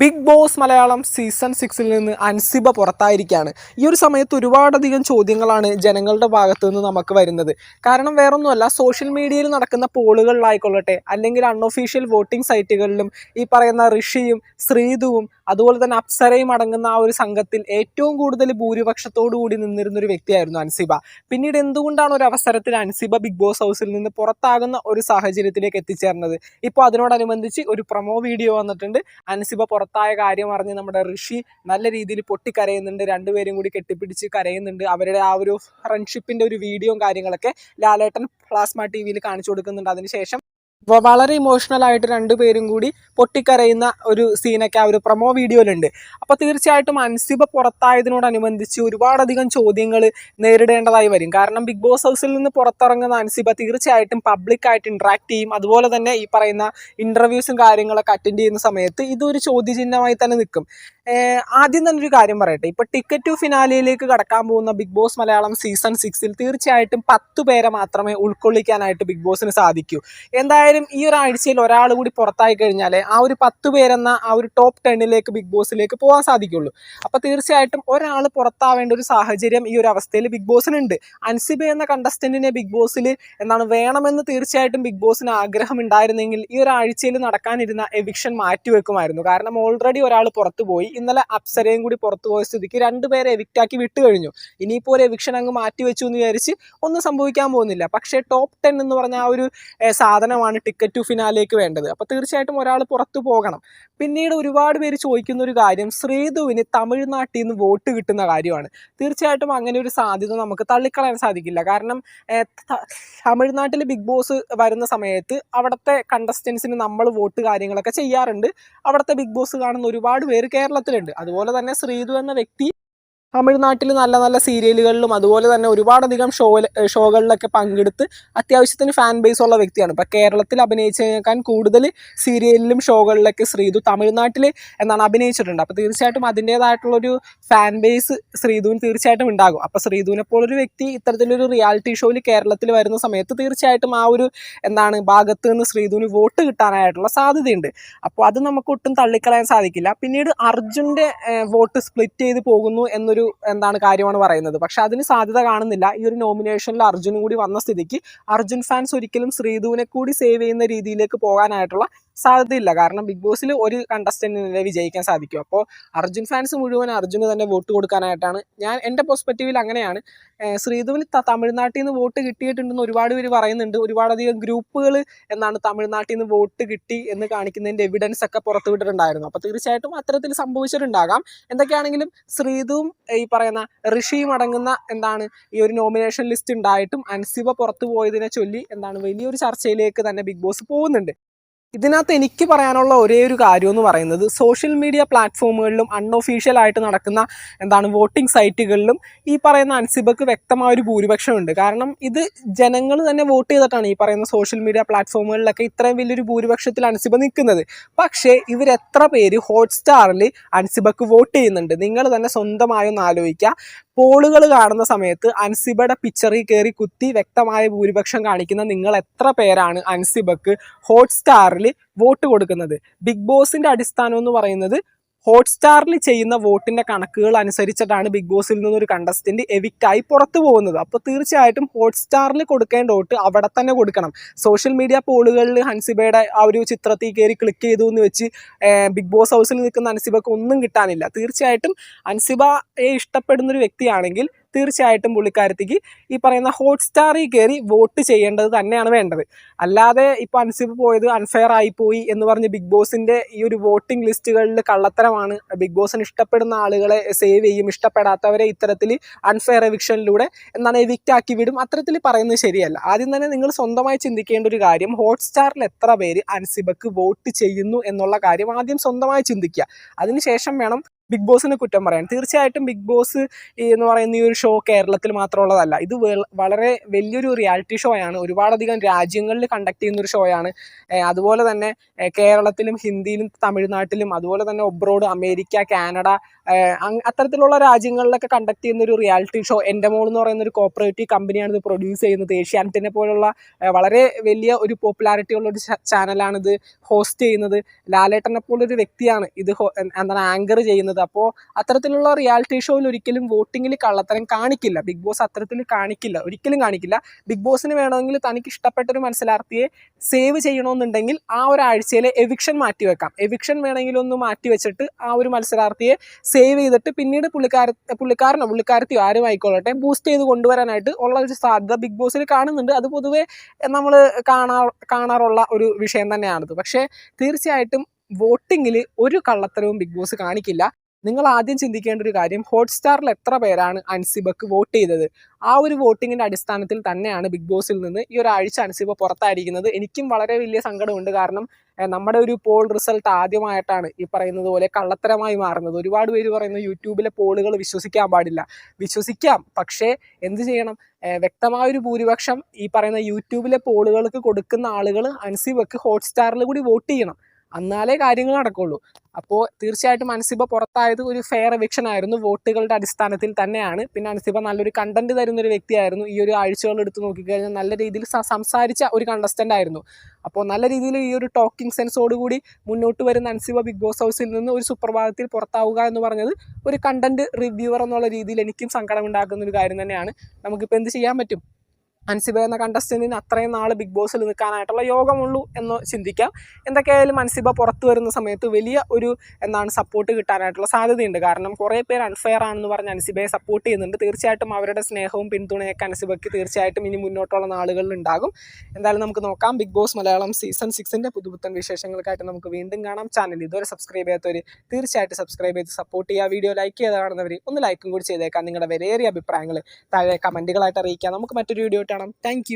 Big Boss Malayalam season സിക്സിൽ നിന്ന് അൻസിബ പുറത്തായിരിക്കുകയാണ് ഈ ഒരു സമയത്ത് ഒരുപാടധികം ചോദ്യങ്ങളാണ് ജനങ്ങളുടെ ഭാഗത്തു നിന്ന് നമുക്ക് വരുന്നത്. കാരണം വേറൊന്നുമല്ല സോഷ്യൽ മീഡിയയിൽ നടക്കുന്ന പോളുകളിലായിക്കൊള്ളട്ടെ അല്ലെങ്കിൽ അൺഒഫീഷ്യൽ വോട്ടിംഗ് സൈറ്റുകളിലും ഈ പറയുന്ന ഋഷിയും ശ്രീതുവും അതുപോലെ തന്നെ അപ്സരയും അടങ്ങുന്ന ആ ഒരു സംഘത്തിൽ ഏറ്റവും കൂടുതൽ ഭൂരിപക്ഷത്തോടു കൂടി നിന്നിരുന്ന ഒരു വ്യക്തിയായിരുന്നു അൻസിബ. പിന്നീട് എന്തുകൊണ്ടാണ് ഒരു അവസരത്തിൽ അൻസിബ ബിഗ് ബോസ് ഹൗസിൽ നിന്ന് പുറത്താകുന്ന ഒരു സാഹചര്യത്തിലേക്ക് എത്തിച്ചേർന്നത്? ഇപ്പോൾ അതിനോടനുബന്ധിച്ച് ഒരു പ്രൊമോ വീഡിയോ വന്നിട്ടുണ്ട്. അൻസിബ പുറത്തായ കാര്യം അറിഞ്ഞ് നമ്മുടെ ഋഷി നല്ല രീതിയിൽ പൊട്ടിക്കരയുന്നുണ്ട്. രണ്ടുപേരും കൂടി കെട്ടിപ്പിടിച്ച് കരയുന്നുണ്ട്. അവരുടെ ആ ഒരു ഫ്രണ്ട്ഷിപ്പിന്റെ ഒരു വീഡിയോയും കാര്യങ്ങളൊക്കെ ലാലേട്ടൻ പ്ലാസ്മ ടി വിയിൽ കാണിച്ചു കൊടുക്കുന്നുണ്ട്. അതിനുശേഷം വളരെ ഇമോഷണൽ ആയിട്ട് രണ്ടുപേരും കൂടി പൊട്ടിക്കരയുന്ന ഒരു സീനൊക്കെ ആ ഒരു പ്രൊമോ വീഡിയോയിലുണ്ട് അപ്പോൾ തീർച്ചയായിട്ടും അൻസിബ പുറത്തായതിനോടനുബന്ധിച്ച് ഒരുപാടധികം ചോദ്യങ്ങൾ നേരിടേണ്ടതായി വരും. കാരണം ബിഗ് ബോസ് ഹൗസിൽ നിന്ന് പുറത്തിറങ്ങുന്ന അൻസിബ തീർച്ചയായിട്ടും പബ്ലിക്കായിട്ട് ഇൻട്രാക്ട് ചെയ്യും. അതുപോലെ തന്നെ ഈ പറയുന്ന ഇന്റർവ്യൂസും കാര്യങ്ങളൊക്കെ അറ്റൻഡ് ചെയ്യുന്ന സമയത്ത് ഇതൊരു ചോദ്യചിഹ്നമായി തന്നെ നിൽക്കും. ആദ്യം തന്നെ ഒരു കാര്യം പറയട്ടെ. ഇപ്പൊ ടിക്കറ്റ് ടു ഫിനാലിയിലേക്ക് കടക്കാൻ പോകുന്ന ബിഗ് ബോസ് മലയാളം സീസൺ സിക്സിൽ തീർച്ചയായിട്ടും പത്ത് പേരെ മാത്രമേ ഉൾക്കൊള്ളിക്കാനായിട്ട് ബിഗ് ബോസിന് സാധിക്കൂ. എന്തായാലും ഈ ഒരു ആഴ്ചയിൽ ഒരാൾ കൂടി പുറത്തായി കഴിഞ്ഞാൽ ആ ഒരു പത്ത് പേരെന്ന ആ ഒരു ടോപ്പ് ടെന്നിലേക്ക് ബിഗ് ബോസിലേക്ക് പോകാൻ സാധിക്കുള്ളൂ. അപ്പൊ തീർച്ചയായിട്ടും ഒരാൾ പുറത്താവേണ്ട ഒരു സാഹചര്യം ഈ ഒരു അവസ്ഥയിൽ ബിഗ് ബോസിനുണ്ട് അൻസിബ എന്ന കണ്ടസ്റ്റന്റിനെ ബിഗ് ബോസിൽ എന്താണ് വേണമെന്ന് തീർച്ചയായിട്ടും ബിഗ് ബോസിന് ആഗ്രഹം ഉണ്ടായിരുന്നെങ്കിൽ ഈ ഒരു ആഴ്ചയിൽ നടക്കാനിരുന്ന എവിക്ഷൻ മാറ്റിവെക്കുമായിരുന്നു. കാരണം ഓൾറെഡി ഒരാൾ പുറത്തു പോയി. ഇന്നലെ അപ്സരയും കൂടി പുറത്തു പോയ സ്ഥിതിക്ക് രണ്ടുപേരെ എവിക്റ്റ് ആക്കി വിട്ടു കഴിഞ്ഞു. ഇനിയിപ്പോൾ ഒരു എവിക്ഷൻ അങ്ങ് മാറ്റി വെച്ചു എന്ന് വിചാരിച്ച് ഒന്നും സംഭവിക്കാൻ പോകുന്നില്ല. പക്ഷേ ടോപ്പ് ടെൻ എന്ന് പറഞ്ഞ ആ ഒരു സാധനമാണ് ടിക്കറ്റ് ടു ഫിനാലേക്ക് വേണ്ടത്. അപ്പോൾ തീർച്ചയായിട്ടും ഒരാൾ പുറത്തു പോകണം. പിന്നീട് ഒരുപാട് പേര് ചോദിക്കുന്ന ഒരു കാര്യം ശ്രീധുവിന് തമിഴ്നാട്ടിൽ നിന്ന് വോട്ട് കിട്ടുന്ന കാര്യമാണ്. തീർച്ചയായിട്ടും അങ്ങനെ ഒരു സാധ്യത നമുക്ക് തള്ളിക്കളയാൻ സാധിക്കില്ല. കാരണം തമിഴ്നാട്ടിൽ ബിഗ് ബോസ് വരുന്ന സമയത്ത് അവിടുത്തെ കണ്ടസ്റ്റൻസിന് നമ്മൾ വോട്ട് കാര്യങ്ങളൊക്കെ ചെയ്യാറുണ്ട്. അവിടുത്തെ ബിഗ് ബോസ് കാണുന്ന ഒരുപാട് പേര് കേരളത്തിലുണ്ട് അതുപോലെ തന്നെ ശ്രീധു എന്ന വ്യക്തി തമിഴ്നാട്ടിൽ നല്ല നല്ല സീരിയലുകളിലും അതുപോലെ തന്നെ ഒരുപാടധികം ഷോ ഷോകളിലൊക്കെ പങ്കെടുത്ത് അത്യാവശ്യത്തിന് ഫാൻ ബേസ് ഉള്ള വ്യക്തിയാണ്. ഇപ്പം കേരളത്തിൽ അഭിനയിച്ചേക്കാൻ കൂടുതൽ സീരിയലിലും ഷോകളിലൊക്കെ ശ്രീതു തമിഴ്നാട്ടിൽ എന്നാണ് അഭിനയിച്ചിട്ടുണ്ട്. അപ്പോൾ തീർച്ചയായിട്ടും അതിന്റേതായിട്ടുള്ളൊരു ഫാൻ ബേസ് ശ്രീധുവിന് തീർച്ചയായിട്ടും ഉണ്ടാകും. അപ്പോൾ ശ്രീധുവിനെ പോലൊരു വ്യക്തി ഇത്തരത്തിലൊരു റിയാലിറ്റി ഷോയിൽ കേരളത്തിൽ വരുന്ന സമയത്ത് തീർച്ചയായിട്ടും ആ ഒരു എന്താണ് ഭാഗത്ത് നിന്ന് ശ്രീധുവിന് വോട്ട് കിട്ടാനായിട്ടുള്ള സാധ്യതയുണ്ട്. അപ്പോൾ അത് നമുക്ക് ഒട്ടും തള്ളിക്കളയാൻ സാധിക്കില്ല. പിന്നീട് അർജുന്റെ വോട്ട് സ്പ്ലിറ്റ് ചെയ്ത് പോകുന്നു എന്നൊരു എന്താണ് കാര്യമാണ് പറയുന്നത്. പക്ഷെ അതിന് സാധ്യത കാണുന്നില്ല. ഈ ഒരു നോമിനേഷനിൽ അർജുനും കൂടി വന്ന സ്ഥിതിക്ക് അർജുൻ ഫാൻസ് ഒരിക്കലും ശ്രീധുവിനെ കൂടി സേവ് ചെയ്യുന്ന രീതിയിലേക്ക് പോകാനായിട്ടുള്ള സാധ്യതയില്ല. കാരണം ബിഗ് ബോസിൽ ഒരു കണ്ടസ്റ്റന്റിനെ വിജയിക്കാൻ സാധിക്കും. അപ്പോൾ അർജുൻ ഫാൻസ് മുഴുവൻ അർജുന് തന്നെ വോട്ട് കൊടുക്കാനായിട്ടാണ്. ഞാൻ എന്റെ പെർസ്പെക്റ്റീവിൽ അങ്ങനെയാണ്. ശ്രീധുവിന് തമിഴ്നാട്ടിൽ നിന്ന് വോട്ട് കിട്ടിയിട്ടുണ്ടെന്ന് ഒരുപാട് പേര് പറയുന്നുണ്ട്. ഒരുപാടധികം ഗ്രൂപ്പുകൾ എന്നാണ് തമിഴ്നാട്ടിൽ നിന്ന് വോട്ട് കിട്ടി എന്ന് കാണിക്കുന്നതിന്റെ എവിഡൻസ് ഒക്കെ പുറത്തുവിട്ടിട്ടുണ്ടായിരുന്നു അപ്പോൾ തീർച്ചയായിട്ടും അത്തരത്തിൽ സംഭവിച്ചിട്ടുണ്ടാകാം. എന്തൊക്കെയാണെങ്കിലും ശ്രീധുവും ഈ പറയുന്ന ഋഷിയും അടങ്ങുന്ന എന്താണ് ഈ ഒരു നോമിനേഷൻ ലിസ്റ്റ് ഉണ്ടായിട്ടും അൻസിബ പുറത്തു പോയതിനെ ചൊല്ലി എന്താണ് വലിയൊരു ചർച്ചയിലേക്ക് തന്നെ ബിഗ് ബോസ് പോകുന്നുണ്ട്. ഇതിനകത്ത് എനിക്ക് പറയാനുള്ള ഒരേ ഒരു കാര്യം എന്ന് പറയുന്നത് സോഷ്യൽ മീഡിയ പ്ലാറ്റ്ഫോമുകളിലും അൺഒഫീഷ്യൽ ആയിട്ട് നടക്കുന്ന എന്താണ് വോട്ടിംഗ് സൈറ്റുകളിലും ഈ പറയുന്ന അൻസിബക്ക് വ്യക്തമായ ഒരു ഭൂരിപക്ഷമുണ്ട്. കാരണം ഇത് ജനങ്ങൾ തന്നെ വോട്ട് ചെയ്തിട്ടാണ് ഈ പറയുന്ന സോഷ്യൽ മീഡിയ പ്ലാറ്റ്ഫോമുകളിലൊക്കെ ഇത്രയും വലിയൊരു ഭൂരിപക്ഷത്തിൽ അൻസിബ നിൽക്കുന്നത്. പക്ഷേ ഇവരെത്ര പേര് ഹോട്ട്സ്റ്റാറിൽ അൻസിബക്ക് വോട്ട് ചെയ്യുന്നുണ്ട്? നിങ്ങൾ തന്നെ സ്വന്തമായി ഒന്ന് ആലോചിക്കുക. പോളുകൾ കാണുന്ന സമയത്ത് അൻസിബയുടെ പിക്ചറിൽ കയറി കുത്തി വ്യക്തമായ ഭൂരിപക്ഷം കാണിക്കുന്ന നിങ്ങൾ എത്ര പേരാണ് അൻസിബക്ക് ഹോട്ട്സ്റ്റാറിൽ വോട്ട് കൊടുക്കുന്നത്. ബിഗ് ബോസിന്റെ അടിസ്ഥാനം എന്ന് പറയുന്നത് ഹോട്ട്സ്റ്റാറിൽ ചെയ്യുന്ന വോട്ടിന്റെ കണക്കുകൾ അനുസരിച്ചിട്ടാണ് ബിഗ് ബോസിൽ നിന്നൊരു കണ്ടസ്റ്റന്റ് എവിക്റ്റായി പുറത്തു പോകുന്നത്. അപ്പോൾ തീർച്ചയായിട്ടും ഹോട്ട്സ്റ്റാറിൽ കൊടുക്കേണ്ട വോട്ട് അവിടെ തന്നെ കൊടുക്കണം. സോഷ്യൽ മീഡിയ പോളുകളിൽ ഹൻസിബയുടെ ആ ഒരു ചിത്രത്തിൽ കയറി ക്ലിക്ക് ചെയ്തു എന്ന് വെച്ച് ബിഗ് ബോസ് ഹൗസിൽ നിൽക്കുന്ന അൻസിബക്ക് ഒന്നും കിട്ടാനില്ല. തീർച്ചയായിട്ടും അൻസിബയെ ഇഷ്ടപ്പെടുന്നൊരു വ്യക്തിയാണെങ്കിൽ തീർച്ചയായിട്ടും പുള്ളിക്കാരത്തേക്ക് ഈ പറയുന്ന ഹോട്ട്സ്റ്റാറിൽ കയറി വോട്ട് ചെയ്യേണ്ടത് തന്നെയാണ് വേണ്ടത്. അല്ലാതെ ഇപ്പോൾ അൻസിബ് പോയത് അൺഫെയർ ആയിപ്പോയി എന്ന് പറഞ്ഞ് ബിഗ് ബോസിന്റെ ഈ ഒരു വോട്ടിംഗ് ലിസ്റ്റുകളിൽ കള്ളത്തരമാണ്. ബിഗ് ബോസിന് ഇഷ്ടപ്പെടുന്ന ആളുകളെ സേവ് ചെയ്യും ഇഷ്ടപ്പെടാത്തവരെ ഇത്തരത്തിൽ അൺഫെയർ എവിക്ഷനിലൂടെ എന്താണ് എവിക്റ്റ് ആക്കി വിടും. അത്തരത്തിൽ പറയുന്നത് ശരിയല്ല. ആദ്യം തന്നെ നിങ്ങൾ സ്വന്തമായി ചിന്തിക്കേണ്ട ഒരു കാര്യം ഹോട്ട്സ്റ്റാറിൽ എത്ര പേര് അൻസിബക്ക് വോട്ട് ചെയ്യുന്നു എന്നുള്ള കാര്യം ആദ്യം സ്വന്തമായി ചിന്തിക്കുക. അതിനുശേഷം വേണം ബിഗ് ബോസിന് കുറ്റം പറയാൻ. തീർച്ചയായിട്ടും ബിഗ് ബോസ് എന്ന് പറയുന്ന ഈ ഒരു ഷോ കേരളത്തിൽ മാത്രമുള്ളതല്ല. ഇത് വളരെ വലിയൊരു റിയാലിറ്റി ഷോ ആണ്. ഒരുപാടധികം രാജ്യങ്ങളിൽ കണ്ടക്ട് ചെയ്യുന്ന ഒരു ഷോ ആണ്. അതുപോലെ തന്നെ കേരളത്തിലും ഹിന്ദിയിലും തമിഴ്നാട്ടിലും അതുപോലെ തന്നെ ഒബ്രോഡ് അമേരിക്ക കാനഡ അത്തരത്തിലുള്ള രാജ്യങ്ങളിലൊക്കെ കണ്ടക്ട് ചെയ്യുന്ന ഒരു റിയാലിറ്റി ഷോ എന്റെ മോൾ എന്ന് പറയുന്ന ഒരു കോപ്പറേറ്റീവ് കമ്പനിയാണ് ഇത് പ്രൊഡ്യൂസ് ചെയ്യുന്നത്. ഏഷ്യാനെറ്റിനെ പോലുള്ള വളരെ വലിയ ഒരു പോപ്പുലാരിറ്റി ഉള്ള ഒരു ചാനലാണിത് ഹോസ്റ്റ് ചെയ്യുന്നത്. ലാലേട്ടനെ പോലൊരു വ്യക്തിയാണ് ഇത് എന്താണ് ആങ്കർ ചെയ്യുന്നത്. അപ്പോൾ അത്തരത്തിലുള്ള റിയാലിറ്റി ഷോയിൽ ഒരിക്കലും വോട്ടിങ്ങിൽ കള്ളത്തരം കാണിക്കില്ല. ബിഗ് ബോസ് അത്തരത്തിൽ കാണിക്കില്ല. ഒരിക്കലും കാണിക്കില്ല. ബിഗ് ബോസിന് വേണമെങ്കിൽ തനിക്ക് ഇഷ്ടപ്പെട്ട ഒരു മത്സരാർത്ഥിയെ സേവ് ചെയ്യണമെന്നുണ്ടെങ്കിൽ ആ ഒരാഴ്ചയിലെ എവിക്ഷൻ മാറ്റി വെക്കാം എവിക്ഷൻ വേണമെങ്കിൽ ഒന്ന് മാറ്റി വെച്ചിട്ട് ആ ഒരു മത്സരാർത്ഥിയെ സേവ് ചെയ്തിട്ട് പിന്നീട് പുള്ളിക്കാര പുള്ളിക്കാരനോ പുള്ളിക്കാരത്തിയോ ആരും ആയിക്കോളട്ടെ ബൂസ്റ്റ് ചെയ്ത് കൊണ്ടുവരാനായിട്ട് ഉള്ള ഒരു സാധ്യത ബിഗ് ബോസിൽ കാണുന്നുണ്ട്. അത് പൊതുവേ നമ്മൾ കാണാ കാണാറുള്ള ഒരു വിഷയം തന്നെയാണിത്. പക്ഷേ തീർച്ചയായിട്ടും വോട്ടിങ്ങിൽ ഒരു കള്ളത്തരവും ബിഗ് ബോസ് കാണിക്കില്ല. നിങ്ങൾ ആദ്യം ചിന്തിക്കേണ്ട ഒരു കാര്യം ഹോട്ട്സ്റ്റാറിൽ എത്ര പേരാണ് അൻസിബക്ക് വോട്ട് ചെയ്തത്? ആ ഒരു വോട്ടിങ്ങിന്റെ അടിസ്ഥാനത്തിൽ തന്നെയാണ് ബിഗ് ബോസിൽ നിന്ന് ഈ ഒരാഴ്ച അൻസിബ പുറത്തായിരിക്കുന്നത്. എനിക്കും വളരെ വലിയ സങ്കടമുണ്ട്. കാരണം നമ്മുടെ ഒരു പോൾ റിസൾട്ട് ആദ്യമായിട്ടാണ് ഈ പറയുന്നത് പോലെ കള്ളത്തരമായി മാറുന്നത്. ഒരുപാട് പേര് പറയുന്നു യൂട്യൂബിലെ പോളുകൾ വിശ്വസിക്കാൻ പാടില്ല. വിശ്വസിക്കാം. പക്ഷേ എന്ത് ചെയ്യണം? വ്യക്തമായൊരു ഭൂരിപക്ഷം ഈ പറയുന്ന യൂട്യൂബിലെ പോളുകൾക്ക് കൊടുക്കുന്ന ആളുകൾ അൻസിബക്ക് ഹോട്ട്സ്റ്റാറിൽ കൂടി വോട്ട് ചെയ്യണം. എന്നാലേ കാര്യങ്ങൾ നടക്കുള്ളൂ. അപ്പോൾ തീർച്ചയായിട്ടും അൻസിബ പുറത്തായത് ഒരു ഫെയർ എവിക്ഷൻ ആയിരുന്നു. വോട്ടുകളുടെ അടിസ്ഥാനത്തിൽ തന്നെയാണ്. പിന്നെ അൻസിബ നല്ലൊരു കണ്ടന്റ് തരുന്ന ഒരു വ്യക്തിയായിരുന്നു. ഈ ഒരു ആഴ്ചകൾ എടുത്ത് നോക്കിക്കഴിഞ്ഞാൽ നല്ല രീതിയിൽ സംസാരിച്ച ഒരു കണ്ടസ്റ്റന്റ് ആയിരുന്നു. അപ്പോൾ നല്ല രീതിയിൽ ഈ ഒരു ടോക്കിംഗ് സെൻസോടുകൂടി മുന്നോട്ട് വരുന്ന അൻസിബ ബിഗ് ബോസ് ഹൗസിൽ നിന്ന് ഒരു സുപ്രഭാതത്തിൽ പുറത്താവുക എന്ന് പറഞ്ഞത് ഒരു കണ്ടന്റ് റിവ്യൂവർ എന്നുള്ള രീതിയിൽ എനിക്കും സങ്കടമുണ്ടാക്കുന്ന ഒരു കാര്യം തന്നെയാണ്. നമുക്കിപ്പോൾ എന്ത് ചെയ്യാൻ പറ്റും? അൻസിബ എന്ന കണ്ടസ്റ്റന്റിന് അത്രയും നാൾ ബിഗ് ബോസിൽ നിൽക്കാനായിട്ടുള്ള യോഗമുള്ളൂ എന്ന് ചിന്തിക്കാം. എന്തൊക്കെയായാലും അൻസിബ പുറത്തു വരുന്ന സമയത്ത് വലിയ ഒരു എന്താണ് സപ്പോർട്ട് കിട്ടാനായിട്ടുള്ള സാധ്യതയുണ്ട്. കാരണം കുറേ പേര് അൺഫെയർ ആണെന്ന് പറഞ്ഞ് അൻസിബയെ സപ്പോർട്ട് ചെയ്യുന്നുണ്ട്. തീർച്ചയായിട്ടും അവരുടെ സ്നേഹവും പിന്തുണയൊക്കെ അൻസിബയ്ക്ക് തീർച്ചയായിട്ടും ഇനി മുന്നോട്ടുള്ള നാളുകളിൽ ഉണ്ടാകും. എന്തായാലും നമുക്ക് നോക്കാം. ബിഗ് ബോസ് മലയാളം സീസൺ സിക്സിന്റെ പുതുപുത്തൻ വിശേഷങ്ങൾക്കായിട്ട് നമുക്ക് വീണ്ടും കാണാം. ചാനൽ ഇതുവരെ സബ്സ്ക്രൈബ് ചെയ്യാത്തവർ തീർച്ചയായിട്ടും സബ്സ്ക്രൈബ് ചെയ്ത് സപ്പോർട്ട് ചെയ്യുക. വീഡിയോ ലൈക്ക് ചെയ്ത് കാണുന്നവർ ഒന്ന് ലൈക്കും കൂടി ചെയ്തേക്കാം. നിങ്ങളുടെ വിലയേറിയ അഭിപ്രായങ്ങൾ താഴെ കമന്റുകളായിട്ട് അറിയിക്കാം. നമുക്ക് മറ്റൊരു വീഡിയോ കാണാം. താങ്ക്